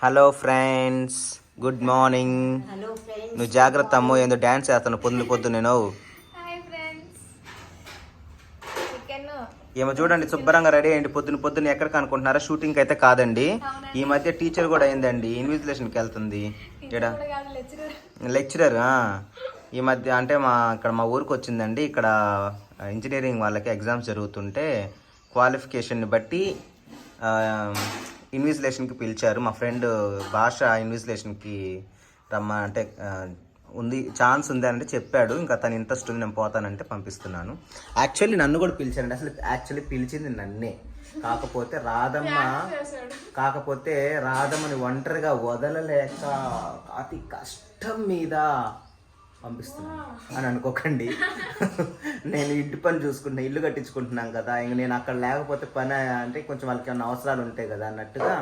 Hello friends good morning నువ్వు జాగ్రత్త అమ్మో ఏందో డ్యాన్స్ చేస్తాను పొద్దున పొద్దున నేను ఏమో చూడండి శుభ్రంగా రెడీ అయ్యండి. పొద్దున పొద్దున ఎక్కడికి అనుకుంటున్నారా షూటింగ్ అయితే కాదండి. ఈ మధ్య టీచర్ కూడా అయిందండి. ఇన్విజిలేషన్కి వెళ్తుంది. ఇక్కడ లెక్చరర్ ఈ మధ్య అంటే మా ఇక్కడ మా ఊరికి వచ్చిందండి. ఇక్కడ ఇంజనీరింగ్ వాళ్ళకి ఎగ్జామ్స్ జరుగుతుంటే క్వాలిఫికేషన్ని బట్టి ఇన్విజిలేషన్కి పిలిచారు. మా ఫ్రెండ్ భాష ఇన్విజిలేషన్కి రమ్మ అంటే ఉంది ఛాన్స్ ఉంది అంటే చెప్పాడు. ఇంకా తన ఇంట్రెస్ట్ ఉంది నేను పోతానంటే పంపిస్తున్నాను. యాక్చువల్లీ నన్ను కూడా పిలిచారండి. అసలు యాక్చువల్లీ పిలిచింది నన్నే. కాకపోతే రాధమ్మ కాకపోతే రాధమ్మని ఒంటరిగా వదలలేక అతి కష్టం మీద పంపిస్తున్నాను. అని అనుకోకండి. నేను ఇంటి పని చూసుకుంటున్నా ఇల్లు కట్టించుకుంటున్నాం కదా ఇంక నేను అక్కడ లేకపోతే పని అంటే కొంచెం వాళ్ళకి ఏమైనా అవసరాలు ఉంటాయి కదా అన్నట్టుగా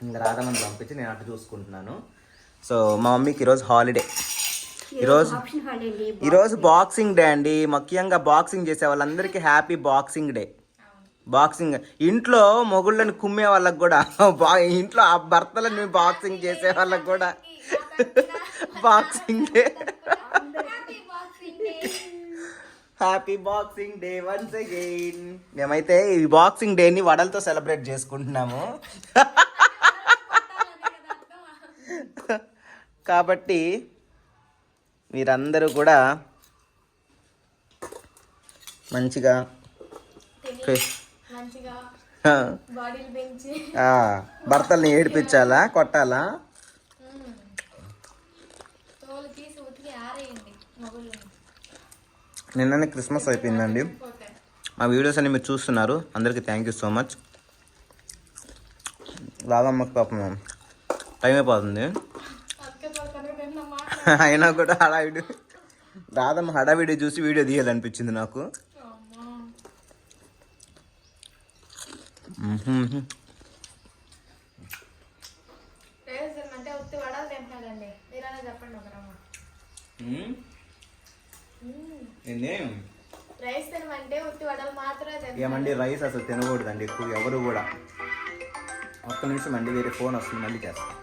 ఇంక రాధమ్మని పంపించి నేను అటు చూసుకుంటున్నాను. సో మా మమ్మీకి ఈరోజు హాలిడే ఈరోజు ఈరోజు బాక్సింగ్ డే అండి ముఖ్యంగా బాక్సింగ్ చేసే వాళ్ళందరికీ హ్యాపీ బాక్సింగ్ డే బాక్సింగ్ ఇంట్లో మొగుళ్ళని కుమ్మే వాళ్ళకి కూడా బా ఇంట్లో ఆ భర్తలని బాక్సింగ్ చేసే వాళ్ళకి కూడా boxing day happy boxing day once again మేమైతే ఈ బాక్సింగ్ డేని వడలతో సెలబ్రేట్ చేసుకుంటున్నాము. కాబట్టి మీరందరూ కూడా మంచిగా భర్తల్ని ఏడిపించాలా కొట్టాలా? నిన్ననే క్రిస్మస్ అయిపోయిందండి. మా వీడియోస్ అన్ని మీరు చూస్తున్నారు. అందరికీ థ్యాంక్ యూ సో మచ్ రాగమ్మకి పాపం టైం అయిపోతుంది. అయినా కూడా హడావిడి. రాధమ్మ హడావిడి చూసి వీడియో తీయాలనిపించింది నాకు. అమ్మా ఏంది? రైస్ తినమంటే ఉత్తి వడలు మాత్రమే ఏమండి రైస్ అసలు తినకూడదండి ఎక్కువ ఎవరు కూడా. ఒక్క నిమిషం అండి వేరే ఫోన్ వస్తుంది మళ్ళీ చేస్తాను